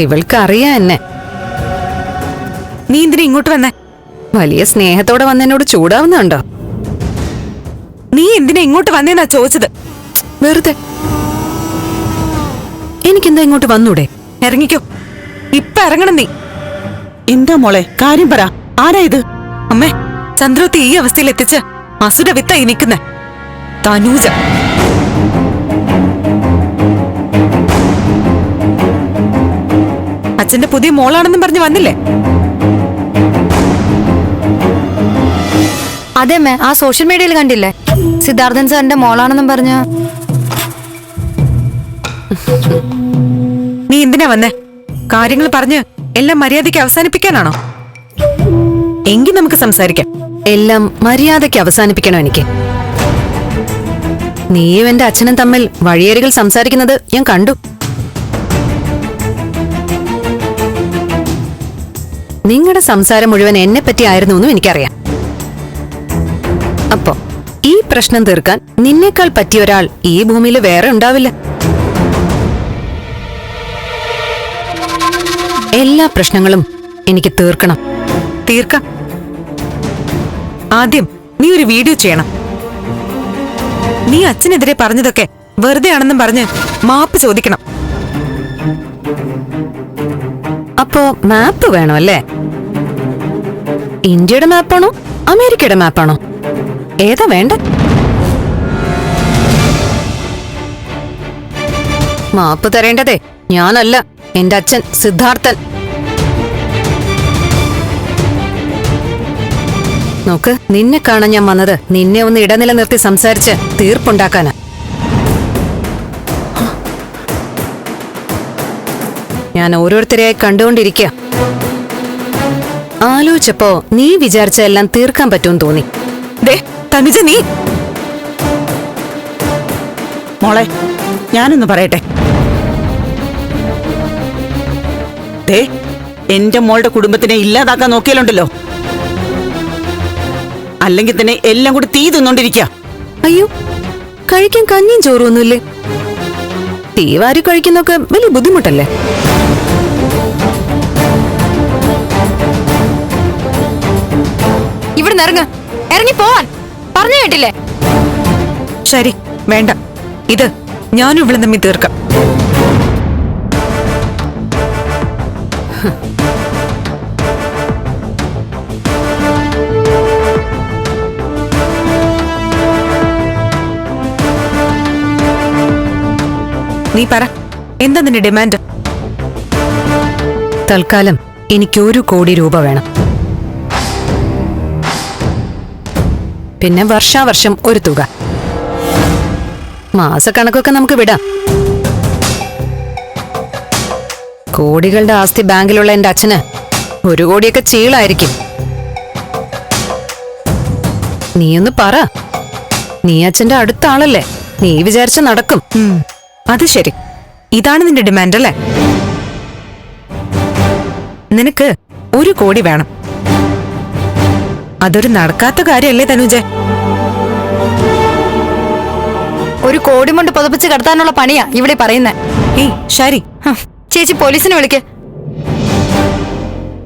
ഇവൾക്ക് അറിയാ എന്നെ. നീ എന്തിനാ ഇങ്ങോട്ട് വന്നേ? വലിയ സ്നേഹത്തോടെ വന്ന് എന്നോട് ചൂടാവുന്നുണ്ടോ? നീ എന്തിനാ ഇങ്ങോട്ട് വന്നേന്നാ ചോദിച്ചത്? വെറുതെ. എനിക്കെന്താ ഇങ്ങോട്ട് വന്നൂടെ? ഇറങ്ങിക്കോ. ഇപ്പൊ ഇറങ്ങണം നീ. എന്താ മോളെ? കാര്യം പറ. ആരാ ഇത്? അമ്മേ ചന്ദ്രത്തെ ഈ അവസ്ഥയിൽ എത്തിച്ച് അസുര വിത്തായി നിൽക്കുന്നെ. തനൂജ. അച്ഛന്റെ പുതിയ മോളാണെന്നും പറഞ്ഞ് വന്നില്ലേ? അതെ മേ ആ സോഷ്യൽ മീഡിയയിൽ കണ്ടില്ലേ? സിദ്ധാർത്ഥൻ സാറിന്റെ മോളാണെന്നും പറഞ്ഞ. നീ എന്തിനാ വന്നേ? കാര്യങ്ങൾ പറഞ്ഞ് എല്ലാം മര്യാദയ്ക്ക് അവസാനിപ്പിക്കാനാണോ? എങ്കിൽ നമുക്ക് സംസാരിക്കാം. എല്ലാം മര്യാദയ്ക്ക് അവസാനിപ്പിക്കണം എനിക്ക്. നീയും എന്റെ അച്ഛനും തമ്മിൽ വഴിയേറികൾ സംസാരിക്കുന്നത് ഞാൻ കണ്ടു. നിങ്ങളുടെ സംസാരം മുഴുവൻ എന്നെ പറ്റി ആയിരുന്നു എന്നും എനിക്കറിയാം. അപ്പോ ഈ പ്രശ്നം തീർക്കാൻ നിന്നേക്കാൾ പറ്റിയ ഒരാൾ ഈ ഭൂമിയിൽ വേറെ ഉണ്ടാവില്ല. എല്ലാ പ്രശ്നങ്ങളും എനിക്ക് തീർക്കണം. തീർക്കാം. ആദ്യം നീ ഒരു വീഡിയോ ചെയ്യണം. നീ അച്ഛനെതിരെ പറഞ്ഞതൊക്കെ വെറുതെ ആണെന്നും പറഞ്ഞ് മാപ്പ് ചോദിക്കണം. അപ്പോ മാപ്പ് വേണം അല്ലേ? ഇന്ത്യയുടെ മാപ്പാണോ? അമേരിക്കയുടെ മാപ്പാണോ? ഏതാ വേണ്ട? മാപ്പ് തരേണ്ടതേ. ഞാനല്ല എന്റെ അച്ഛൻ സിദ്ധാർത്ഥൻ. നോക്ക് നിന്നെ കാണാൻ ഞാൻ വന്നത് നിന്നെ ഒന്ന് ഇടനില നിർത്തി സംസാരിച്ച് തീർപ്പുണ്ടാക്കാനാ. ഞാൻ ഓരോരുത്തരെയായി കണ്ടുകൊണ്ടിരിക്കുക ആലോചിച്ചപ്പോ നീ വിചാരിച്ച എല്ലാം തീർക്കാൻ പറ്റും തോന്നി. ദേ തനുജ നീ. മോളെ ഞാനൊന്ന് പറയട്ടെ. ദേ എന്റെ മോളുടെ കുടുംബത്തിനെ ഇല്ലാതാക്കാൻ നോക്കിയാലുണ്ടല്ലോ. അല്ലെങ്കിൽ തന്നെ എല്ലാം കൂടി തീ തിന്നോണ്ടിരിക്ക. അയ്യോ കഴിക്കാൻ കഞ്ഞിയും ചോറും ഒന്നുമില്ലേ? തീ വാരി കഴിക്കുന്നൊക്കെ വലിയ ബുദ്ധിമുട്ടല്ലേ? ഇവിടെ ഇറങ്ങ. ഇറങ്ങി പോവാൻ. പറഞ്ഞു കേട്ടില്ലേ? ശരി വേണ്ട. ഇത് ഞാനും ഇവിടെ തമ്മിൽ തീർക്കാം. നീ പറ എന്താ നിന്റെ ഡിമാൻഡ്? തൽക്കാലം എനിക്കൊരു കോടി രൂപ വേണം. പിന്നെ വർഷാവർഷം ഒരു തുക. മാസക്കണക്കൊക്കെ നമുക്ക് വിടാം. കോടികളുടെ ആസ്തി ബാങ്കിലുള്ള എന്റെ അച്ഛന് ഒരു കോടിയൊക്കെ ചീളായിരിക്കും. നീയൊന്ന് പറ. നീ അച്ഛന്റെ അടുത്ത ആളല്ലേ? നീ വിചാരിച്ച നടക്കും. അത് ശരി. ഇതാണ് നിന്റെ ഡിമാൻഡ് അല്ലേ നിനക്ക് ഒരു കോടി വേണം. അതൊരു നടക്കാത്ത കാര്യമല്ലേ തനുജെ? ഒരു കോടി കൊണ്ട് പുതപ്പിച്ച് കടത്താനുള്ള പണിയാ ഇവിടെ പറയുന്നേ. ഏയ് ശരി. ചേച്ചി പോലീസിനെ വിളിക്ക്.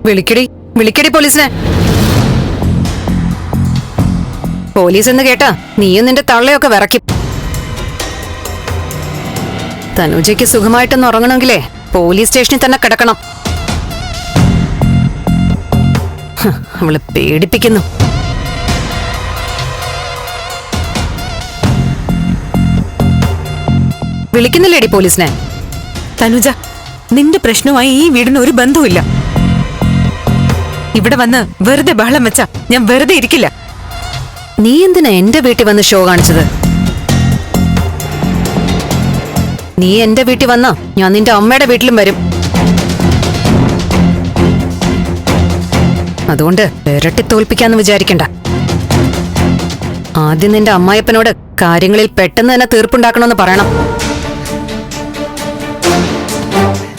വിളിക്കടി വിളിക്കടി പോലീസിനെ. പോലീസ് എന്ന് കേട്ടാ നീയും നിന്റെ തള്ളയൊക്കെ വിറക്കും. തനുജയ്ക്ക് സുഖമായിട്ടൊന്ന് ഉറങ്ങണമെങ്കിലേ പോലീസ് സ്റ്റേഷനിൽ തന്നെ കിടക്കണം. അവൾ പേടിപ്പിക്കുന്നു. വിളിക്കുന്നില്ലേടി പോലീസിനെ? തനുജ നിന്റെ പ്രശ്നവുമായി ഈ വീടിന് ഒരു ബന്ധവുമില്ല. ഇവിടെ വന്ന് വെറുതെ ബഹളം വെച്ച ഞാൻ വെറുതെ ഇരിക്കില്ല. നീ എന്തിനാ എന്റെ വീട്ടിൽ വന്ന് ഷോ കാണിച്ചത്? നീ എന്റെ വീട്ടിൽ വന്നാ ഞാൻ നിന്റെ അമ്മയുടെ വീട്ടിലും വരും. അതുകൊണ്ട് ഇരട്ടി തോൽപ്പിക്കാന്ന് വിചാരിക്കണ്ട. ആദ്യം നിന്റെ അമ്മായപ്പനോട് കാര്യങ്ങളിൽ പെട്ടെന്ന് തന്നെ തീർപ്പുണ്ടാക്കണമെന്ന് പറയണം.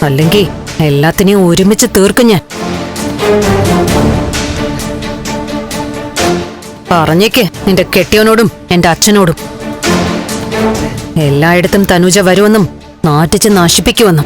അല്ലെങ്കിൽ എല്ലാത്തിനെയും ഒരുമിച്ച് തീർക്കും ഞാൻ. പറഞ്ഞേക്ക് നിന്റെ കെട്ടിയവനോടും എന്റെ അച്ഛനോടും. എല്ലായിടത്തും തനുജ വരുമെന്നും നാട്ടിച്ച് നശിപ്പിക്കുമെന്നും.